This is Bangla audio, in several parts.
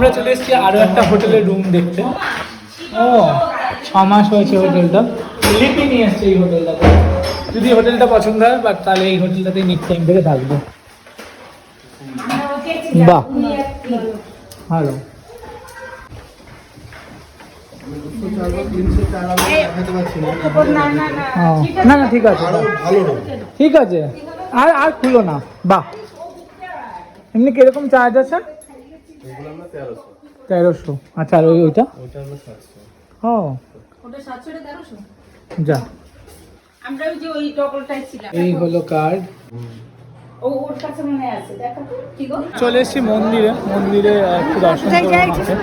আমরা চলে এসেছি আরও একটা হোটেলের রুম দেখতে। ও ছ মাস হয়েছে হোটেলটা। লিপি নিয়ে এসছে এই হোটেলটাতে যদি হোটেলটা পছন্দ হয় বাট তাহলে এই হোটেলটাতেই নিট টাইম থেকে থাকব। বাহ। ভালো। না না, ঠিক আছে। ঠিক আছে। আর আর খুলো না। বাহ। এমনি কীরকম চার্জ আছে? তেরোশো। আচ্ছা আর ওইটা? ও। যা। আমরা ওই যে ওই টকলটাই ছিলাম। এই হলো কার্ড। ও ওর কাছে মনে আছে। দেখো তো কি গো? চলে এসেছি মন্দিরে। মন্দিরে একটু দর্শন করে মাকে।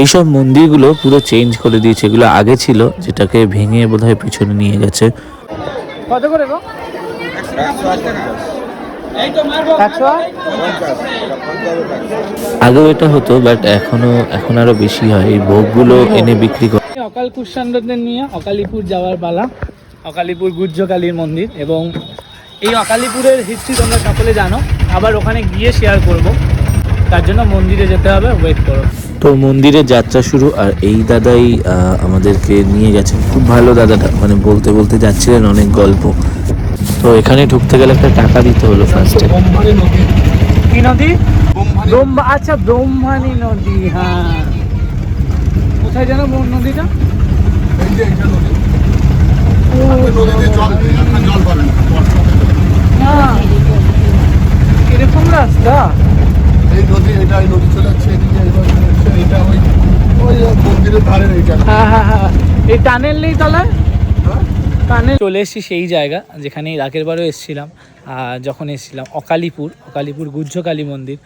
এইসব মন্দিরগুলো পুরো চেঞ্জ করে দিয়েছে। এগুলো আগে ছিল যেটাকে ভেঙে বোধহয় পিছনে নিয়ে গেছে। কত করে গো? আগেও এটা হতো বাট এখনও এখন আরও বেশি হয়। এই ভোগগুলো এনে বিক্রি করে অকাল কুষাণদের নিয়ে অকালিপুর যাওয়ার পালা অকালিপুর গুজ্জকালীর মন্দির এবং এই অকালিপুরের হিস্ট্রি তোমরা সকলে জানো। আবার ওখানে গিয়ে শেয়ার করব। তার জন্য মন্দিরে যেতে হবে ওয়েট করো। তো মন্দিরে যাত্রা শুরু আর এই দাদাই আমাদেরকে নিয়ে গেছেন। খুব ভালো দাদাটা মানে বলতে বলতে যাচ্ছিলেন অনেক গল্প। তো এখানে ঢুকতে গেলে একটা টাকা দিতে হলো ফার্স্টে কি নদী? ব্রহ্মা আচ্ছা ব্রহ্মানী নদী হ্যাঁ। কোথায় যেন নদীটা? এরকম রাস্তা? এই নদী এটা এই নদী চলে যাচ্ছে এদিকে যাচ্ছে, এটা ওই ওই মন্দিরের ধারে এইটা হ্যাঁ হ্যাঁ হ্যাঁ। এই টানেল নেই টানেল চলে এসেছি সেই জায়গা যেখানে এর আগের বারও এসেছিলাম আর যখন এসেছিলাম অকালিপুর অকালিপুর গুজ্জকালী মন্দির।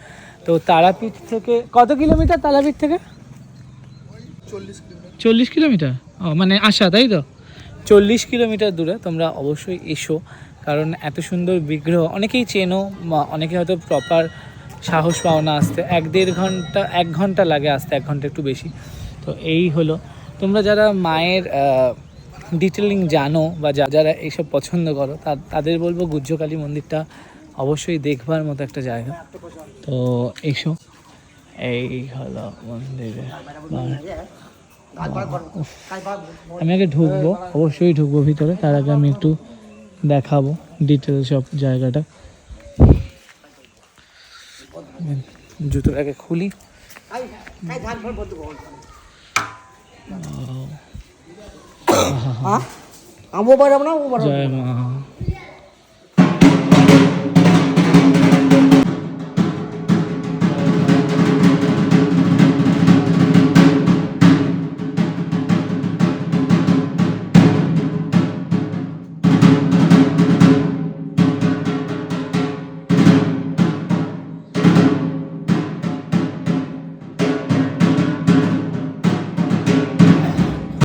তো তারাপীঠ থেকে কত কিলোমিটার তারাপীঠ থেকে? চল্লিশ কিলোমিটার। ও মানে আসা তাই তো? চল্লিশ কিলোমিটার দূরে তোমরা অবশ্যই এসো কারণ এত সুন্দর বিগ্রহ অনেকেই চেনো অনেকে হয়তো প্রপার সাহস পাও না আসতে, এক দেড় ঘণ্টা, এক ঘণ্টা লাগে আসতে, এক ঘণ্টা একটু বেশি। তো এই হলো। তোমরা যারা মায়ের ডিটেলিং জানো বা যা- যারা এইসব পছন্দ করো, তা- তাদের বলব গুজ্জকালী মন্দিরটা অবশ্যই দেখবার মতো একটা জায়গা। তো এইসব এই হলো মন্দিরে আমি আগে ঢুকবো, অবশ্যই ঢুকবো ভিতরে, তার আগে আমি একটু দেখাবো ডিটেল সব জায়গাটা। জুতোটাকে খুলি। আমও পারব না ও পারব